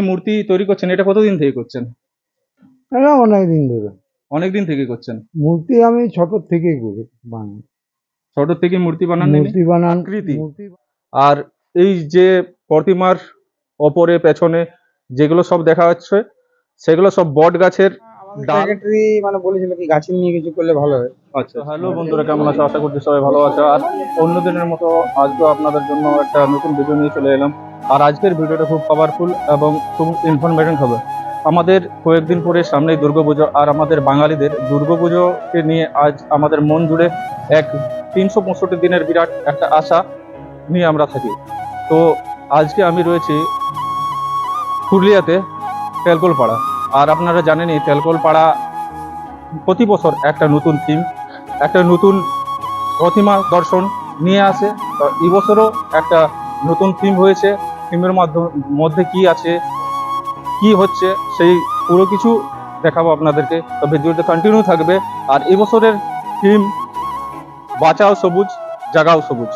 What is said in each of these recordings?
মূর্তি তৈরি করছেন এটা কতদিন থেকে করছেন? এটা অনেক দিন ধরে। অনেক দিন থেকে করছেন? মূর্তি আমি ছোট থেকেই করি বানাই। ছোট থেকে মূর্তি বানান মূর্তি বানান আকৃতি। আর এই যে প্রতিমার ওপরে পেছনে যেগুলো সব দেখা যাচ্ছে সেগুলো সব বট গাছের সেক্রেটারি মানে বলেছিল কি গাছের নিয়ে কিছু করলে ভালো হয়। আচ্ছা হ্যালো বন্ধুরা কেমন আছো? আশা করছি সবাই ভালো আছো। আর অন্য দিনের মতো আজকেও আপনাদের জন্য একটা নতুন ভিডিও নিয়ে চলে এলাম। আর আজকের ভিডিওটা খুব পাওয়ারফুল এবং খুব ইনফরমেটিভ হবে। আমাদের কয়েকদিন পরে সামনেই দুর্গাপুজো আর আমাদের বাঙালিদের দুর্গাপুজোকে নিয়ে আজ আমাদের মন জুড়ে এক তিনশো পঁয়ষট্টি দিনের বিরাট একটা আশা নিয়ে আমরা থাকি। তো আজকে আমি রয়েছি পুরুলিয়াতে তেলকলপাড়া। আর আপনারা জানেনই, তেলকলপাড়া প্রতি বছর একটা নতুন থিম একটা নতুন প্রতিমা দর্শন নিয়ে আসে। তো এবছরও একটা নতুন থিম হয়েছে। থিমের মাধ্যমে, মধ্যে কি আছে, কি হচ্ছে, সেই পুরো কিছু দেখাবো আপনাদেরকে। তো ভিডিওতে কন্টিনিউ থাকবে। আর এবছরের থিম বাঁচাও সবুজ, জাগাও সবুজ।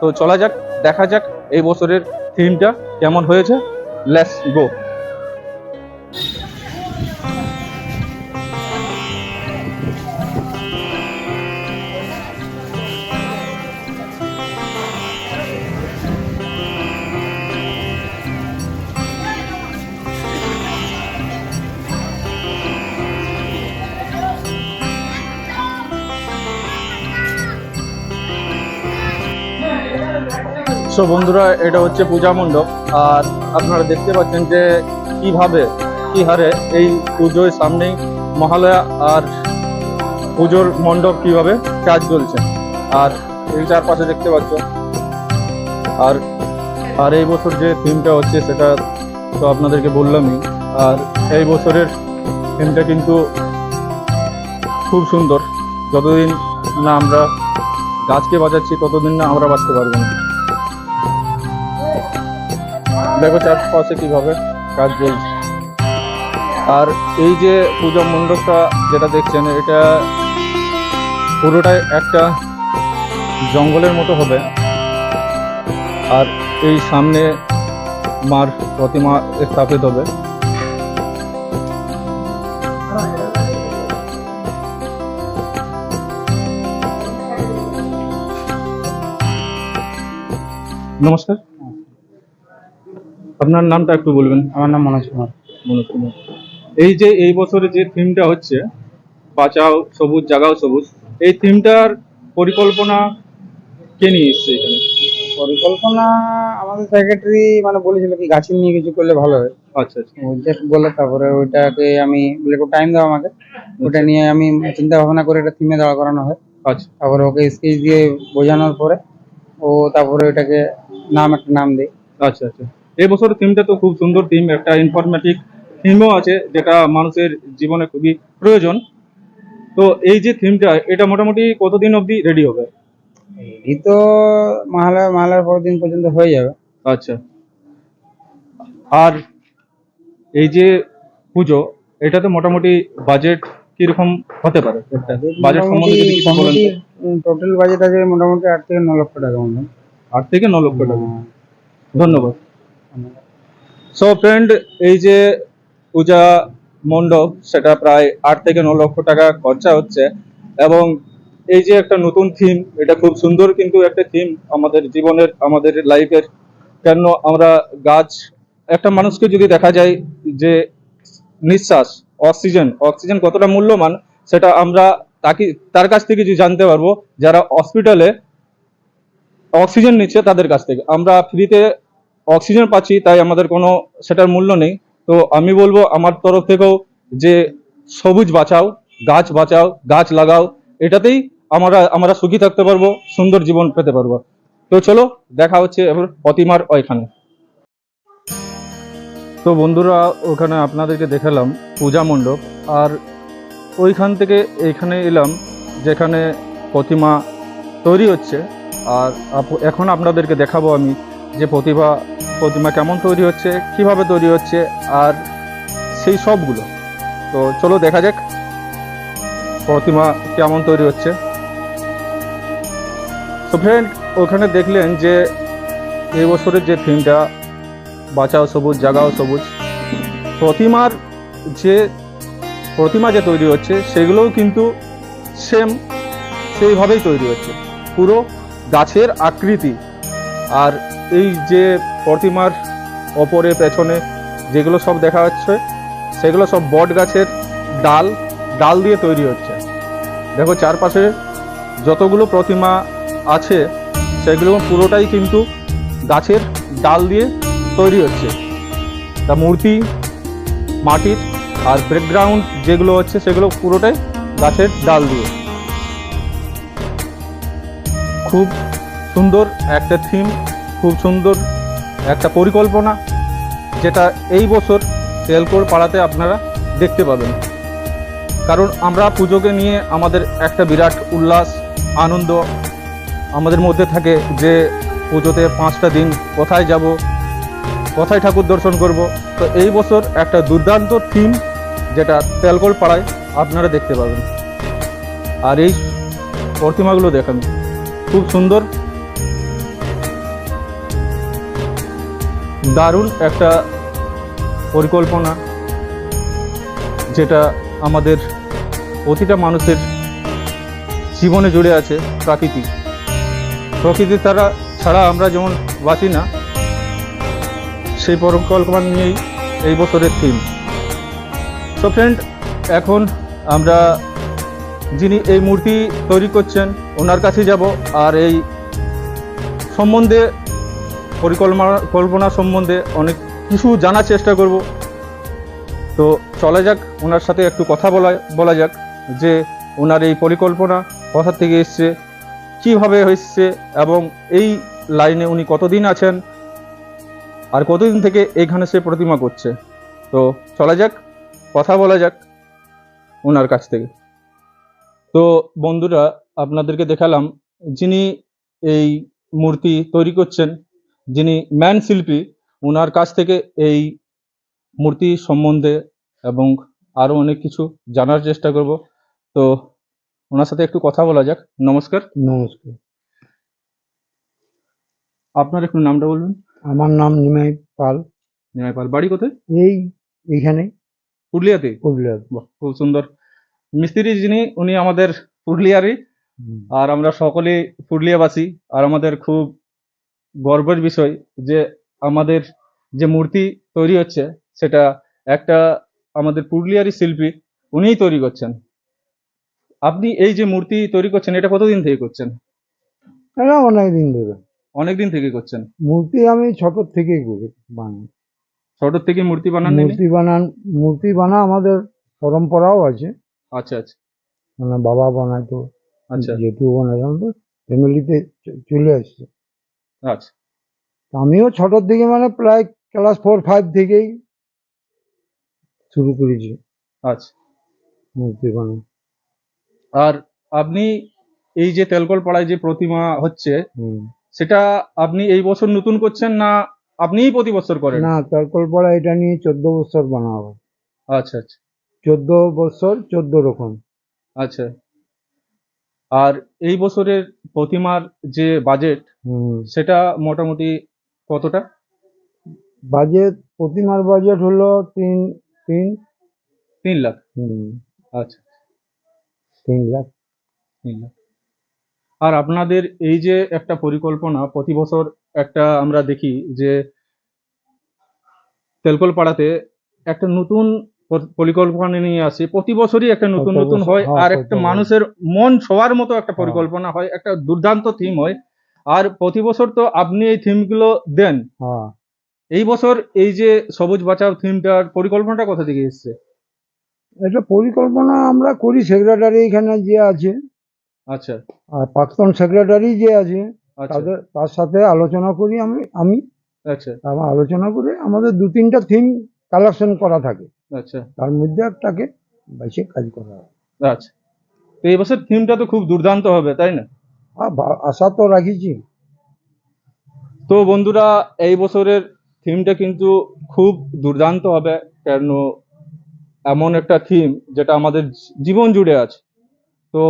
তো চলা যাক, দেখা যাক এই বছরের থিমটা কেমন হয়েছে। লেটস গো সো বন্ধুরা, এটা হচ্ছে পূজা মণ্ডপ। আর আপনারা দেখতে পাচ্ছেন যে কীভাবে, কি হারে এই পুজোর সামনেই মহালয়া আর পুজোর মণ্ডপ কীভাবে কাজ চলছে। আর এই চারপাশে দেখতে পাচ্ছ। আর আর এই বছর যে থিমটা হচ্ছে সেটা তো আপনাদেরকে বললামই। আর এই বছরের থিমটা কিন্তু খুব সুন্দর। যতদিন না আমরা গাছকে বাঁচাচ্ছি, ততদিন না আমরা বাঁচতে পারব না। দেখো চারপাশে কীভাবে কাজ চলছে। আর এই যে পূজা মণ্ডপটা যেটা দেখছেন, এটা পুরোটাই একটা জঙ্গলের মতো হবে। আর এই সামনে মার প্রতিমা স্থাপিত হবে। নমস্কার। আপনার নামটা একটু বলবেন? আমার নাম মনোজ কুমার। মনোজ কুমার। এই যে এই বছরে যে থিমটা হচ্ছে বাঁচাও সবুজ জাগাও সবুজ এই থিমটার পরিকল্পনা কে নিয়ে এসছে এখানে? পরিকল্পনা আমাদের সেক্রেটারি মানে বলেছিল কি গাছের নিয়ে কিছু করলে ভালো হয়। আচ্ছা আচ্ছা। বলে তারপরে ওইটাকে আমি বলে একটু টাইম দাও আমাকে। ওটা নিয়ে আমি চিন্তা ভাবনা করে এটা থিমে দাঁড়া করানো হয়। আচ্ছা। তারপরে ওকে স্কেচ দিয়ে বোঝানোর পরে ও তারপরে ওইটাকে নাম একটা নাম দেয়। আচ্ছা আচ্ছা। এই থিমটা তো খুব সুন্দর থিম একটা ইনফরমেটিভ থিমও আছে যেটা মানুষের জীবনে খুবই প্রয়োজন। তো এই যে থিমটা এটা মোটামুটি কতদিন অবধি রেডি হবে? এই তো মাহালয়া মাহালয়ার পরের দিন পর্যন্ত হয়ে যাবে। আচ্ছা। আর এই যে পুজো এটাতে মোটামুটি বাজেট কীরকম হতে পারে? বাজেট সম্বন্ধে যদি কিছু বলেন টোটাল বাজেট আছে মোটামুটি আট থেকে ন লক্ষ টাকা মতো আট থেকে ন লক্ষ টাকা। ধন্যবাদ। সো ফ্রেন্ড এই যে পূজা মণ্ডপ, সেটা প্রায় আট থেকে ন লক্ষ টাকা খরচা হচ্ছে এবং এই যে একটা নতুন থিম এটা খুব সুন্দর কিন্তু একটা থিম আমাদের জীবনের, আমাদের লাইফের কেন আমরা গাছ, একটা মানুষকে যদি দেখা যায় যে নিঃশ্বাস অক্সিজেন অক্সিজেন কতটা মূল্যবান, সেটা আমরা তাকে, তার কাছ থেকে যদি জানতে পারব, যারা হসপিটালে অক্সিজেন নিচ্ছে তাদের কাছ থেকে। আমরা ফ্রিতে অক্সিজেন পাচ্ছি, তাই আমাদের কোনো সেটার মূল্য নেই। তো আমি বলব, আমার তরফ থেকেও যে সবুজ বাঁচাও, গাছ বাঁচাও, গাছ লাগাও, এটাতেই আমরা আমরা সুখী থাকতে পারব, সুন্দর জীবন পেতে পারব। তো চলো, দেখা হচ্ছে এবার প্রতিমার ওইখানে। তো বন্ধুরা, ওখানে আপনাদেরকে দেখালাম পূজা মণ্ডপ, আর ওইখান থেকে এইখানে এলাম, যেখানে প্রতিমা তৈরি হচ্ছে। আর এখন আপনাদেরকে দেখাবো আমি যে প্রতিভা, প্রতিমা কেমন তৈরি হচ্ছে, কীভাবে তৈরি হচ্ছে, আর সেই সবগুলো। তো চলো দেখা যাক প্রতিমা কেমন তৈরি হচ্ছে। তো ফ্রেন্ড ওখানে দেখলেন যে এই বছরের যে থিমটা বাঁচাও সবুজ, জাগাও সবুজ, প্রতিমার যে, প্রতিমা যে তৈরি হচ্ছে, সেগুলোও কিন্তু সেম সেইভাবেই তৈরি হচ্ছে। পুরো গাছের আকৃতি। আর এই যে প্রতিমার ওপরে, পেছনে যেগুলো সব দেখা যাচ্ছে, সেগুলো সব বট গাছের ডাল ডাল দিয়ে তৈরি হচ্ছে। দেখো চারপাশে যতগুলো প্রতিমা আছে, সেগুলো পুরোটাই কিন্তু গাছের ডাল দিয়ে তৈরি হচ্ছে। তা মূর্তি, মাটির আর ব্যাকগ্রাউন্ড যেগুলো হচ্ছে, সেগুলো পুরোটাই গাছের ডাল দিয়ে। খুব সুন্দর একটা থিম খুব সুন্দর একটা পরিকল্পনা যেটা এই বছর তেলকোর পাড়াতে আপনারা দেখতে পাবেন। কারণ আমরা পুজোকে নিয়ে আমাদের একটা বিরাট উল্লাস, আনন্দ আমাদের মধ্যে থাকে যে পুজোতে পাঁচটা দিন কোথায় যাব, কোথায় ঠাকুর দর্শন করব। তো এই বছর একটা দুর্দান্ত থিম যেটা তেলকোল পাড়ায় আপনারা দেখতে পাবেন। আর এই প্রতিমাগুলো দেখান, খুব সুন্দর দারুণ একটা পরিকল্পনা যেটা আমাদের প্রতিটা মানুষের জীবনে জুড়ে আছে প্রাকৃতিক। প্রকৃতি তারা ছাড়া আমরা যেমন বাঁচি না, সেই পরিকল্পনা নিয়েই এই বছরের থিম তো ফ্রেন্ড এখন আমরা যিনি এই মূর্তি তৈরি করছেন, ওনার কাছে যাব আর এই সম্বন্ধে পরিকল্পনা কল্পনা সম্বন্ধে অনেক কিছু জানার চেষ্টা করব। তো চলা যাক, ওনার সাথে একটু কথা বলা বলা যাক যে ওনার এই পরিকল্পনা কোথা থেকে এসছে, কীভাবে এসছে এবং এই লাইনে উনি কতদিন আছেন আর কতদিন থেকে এইখানে সে প্রতিমা করছে। তো চলা যাক, কথা বলা যাক ওনার কাছ থেকে। তো বন্ধুরা, আপনাদেরকে দেখালাম যিনি এই মূর্তি তৈরি করছেন যিনি ম্যান শিল্পী ওনার কাছ থেকে এই মূর্তি সম্বন্ধে এবং আরও অনেক কিছু জানার চেষ্টা করব। তো ওনার সাথে একটু কথা বলা যাক। নমস্কার। নমস্কার। আপনার একটু নামটা বলবেন আমার নাম নিমাই পাল। নিমাই পাল। বাড়ি কোথায়? এই এইখানে। পুরুলিয়াতে? পুরুলিয়া বাহ, খুব সুন্দর। মিস্ত্রি যিনি উনি আমাদের পুরুলিয়ারই। আর আমরা সকলেই পুরুলিয়াবাসী। আর আমাদের খুব গর্বের বিষয় যে আমাদের যে মূর্তি তৈরি হচ্ছে সেটা একটা আমাদের পুরুলিয়ারই শিল্পী উনিই তৈরি করছেন। আপনি এই যে মূর্তি তৈরি করছেন এটা কতদিন থেকে করছেন? এটা অনেক দিন ধরে। অনেক দিন থেকে করছেন? মূর্তি আমি ছোট থেকেই করি বানাই। ছোট থেকে মূর্তি বানান মূর্তি বানান মূর্তি বানা আমাদের পরম্পরাও আছে। আচ্ছা আচ্ছা। মানে বাবা বানাইতো আচ্ছা। জেঠু আমাদের ফ্যামিলিতে চলে আসছে। আচ্ছা। আমিও ছোটোর দিকে মানে প্রায় ক্লাস ফোর ফাইভ থেকেই শুরু করেছি। আচ্ছা। মূর্তি বানানো। আর আপনি এই যে তেলকল পাড়ায় যে প্রতিমা হচ্ছে সেটা আপনি এই বছর নতুন করছেন না আপনিই প্রতি বছর করেন? না তারপর পরে এটা নিয়ে চোদ্দ বছর বানাবো। আচ্ছা আচ্ছা। চোদ্দ বছর চোদ্দ রকম। আচ্ছা। আর এই বছরের প্রতিমার যে বাজেট হুম। সেটা মোটামুটি কতটা? বাজেট প্রতিমার বাজেট হলো তিন তিন। তিন লাখ। হুম, আচ্ছা। তিন লাখ। তিন লাখ। আর আপনাদের এই যে একটা পরিকল্পনা প্রতি বছর একটা আমরা দেখি যে তেলকল পাড়াতে একটা নতুন পরিকল্পনা নিয়ে আসে। প্রতি বছরই একটা নতুন নতুন হয় হ্যাঁ, আর একটা মানুষের মন ছোঁয়ার মতো একটা পরিকল্পনা হয় একটা দুর্দান্ত থিম হয়। আর প্রতি বছর তো আপনি এই থিমগুলো দেন। হ্যাঁ। এই বছর এই যে সবুজ বাঁচাও থিমটার পরিকল্পনাটা কোথা থেকে এসছে? এটা পরিকল্পনা আমরা করি সেক্রেটারি এখানে যে আছে। আচ্ছা। আর প্রাক্তন সেক্রেটারি যে আছে আচ্ছা। তাদের তার সাথে আলোচনা করি আমি আমি। আচ্ছা। আমার আলোচনা করে আমাদের দু তিনটা থিম কালেকশন করা থাকে। আচ্ছা। তার মধ্যে একটাকে বেছে কাজ করা হয়। আচ্ছা। তো এই বছর থিমটা তো খুব দুর্দান্ত হবে তাই না? আশা তো রাখিছি। তো বন্ধুরা এই বছরের থিমটা কিন্তু খুব দুর্দান্ত হবে কেন এমন একটা থিম যেটা আমাদের জীবন জুড়ে আছে। তো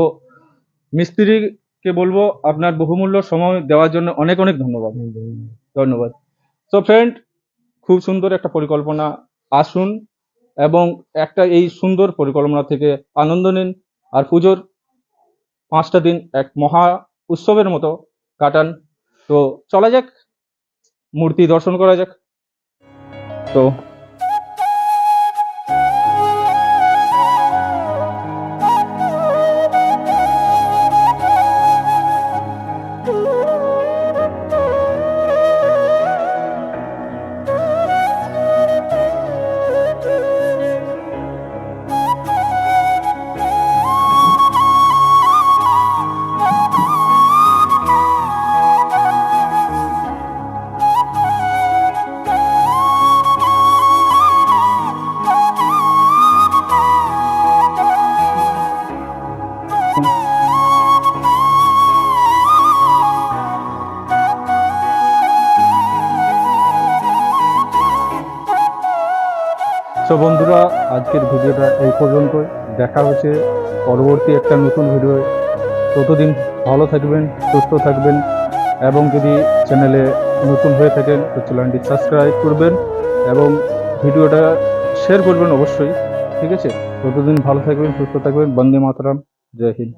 মিস্ত্রিকে বলব আপনার বহুমূল্য সময় দেওয়ার জন্য অনেক অনেক ধন্যবাদ। ধন্যবাদ। তো ফ্রেন্ড খুব সুন্দর একটা পরিকল্পনা। আসুন এবং একটা এই সুন্দর পরিকল্পনা থেকে আনন্দ নিন। আর পুজোর পাঁচটা দিন এক মহা উৎসবের মতো কাটান। তো চলা যাক, মূর্তি দর্শন করা যাক। তো তো বন্ধুরা, আজকের ভিডিওটা এই পর্যন্ত দেখা হচ্ছে পরবর্তী একটা নতুন ভিডিও ততদিন ভালো থাকবেন, সুস্থ থাকবেন এবং যদি চ্যানেলে নতুন হয়ে থাকেন, তো চ্যানেলটি সাবস্ক্রাইব করবেন এবং ভিডিওটা শেয়ার করবেন অবশ্যই। ঠিক আছে? ততদিন ভালো থাকবেন, সুস্থ থাকবেন। বন্দে মাতরম। জয় হিন্দ।